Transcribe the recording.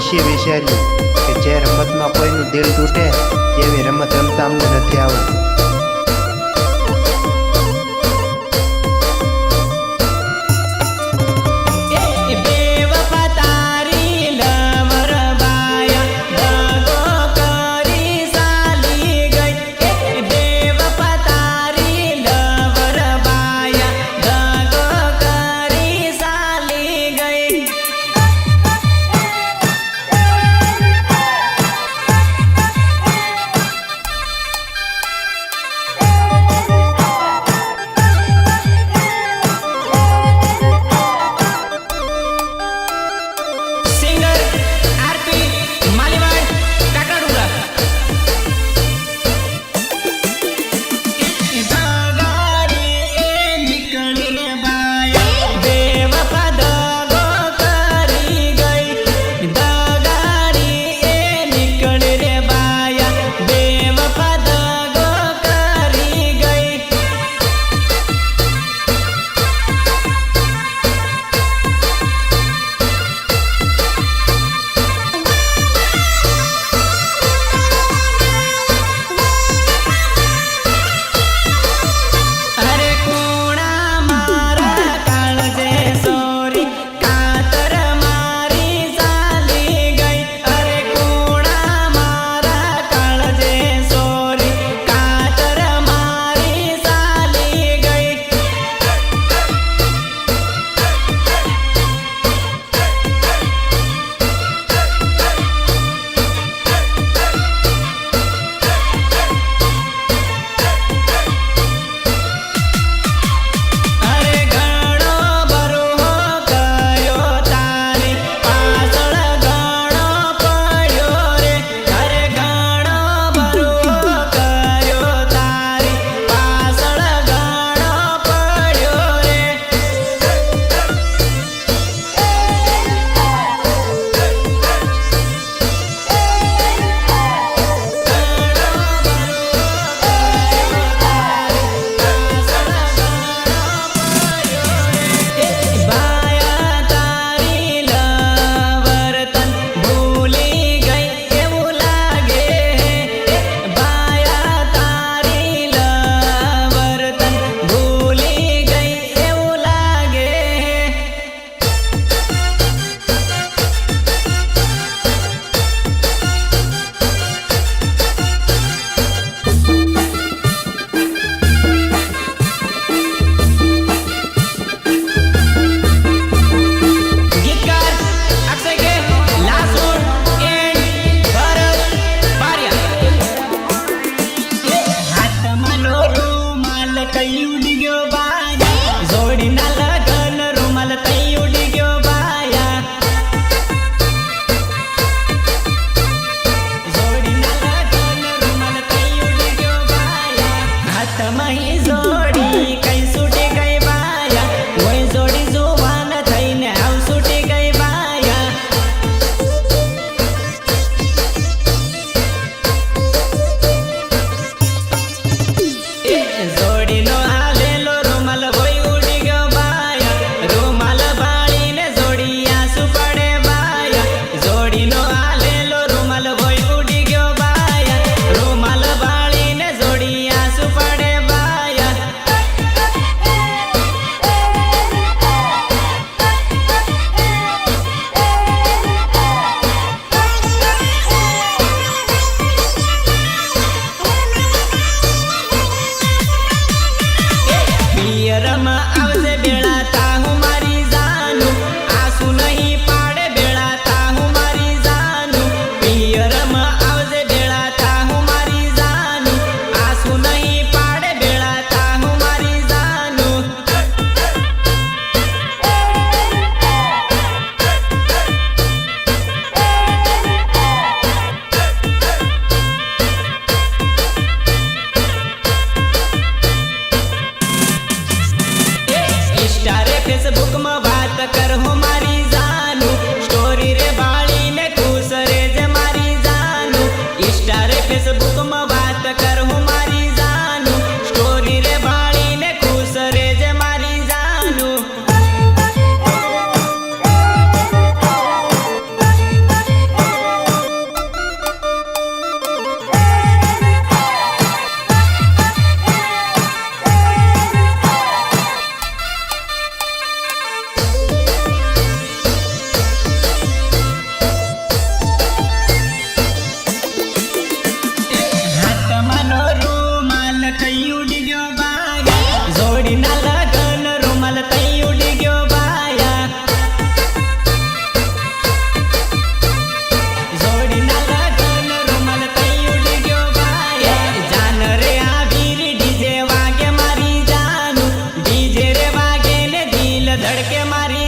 પછી વિચાર્યું કે જે રમતમાં કોઈનું દિલ તૂટે એવી રમત રમતા અમને નથી આવતી धड़के मारी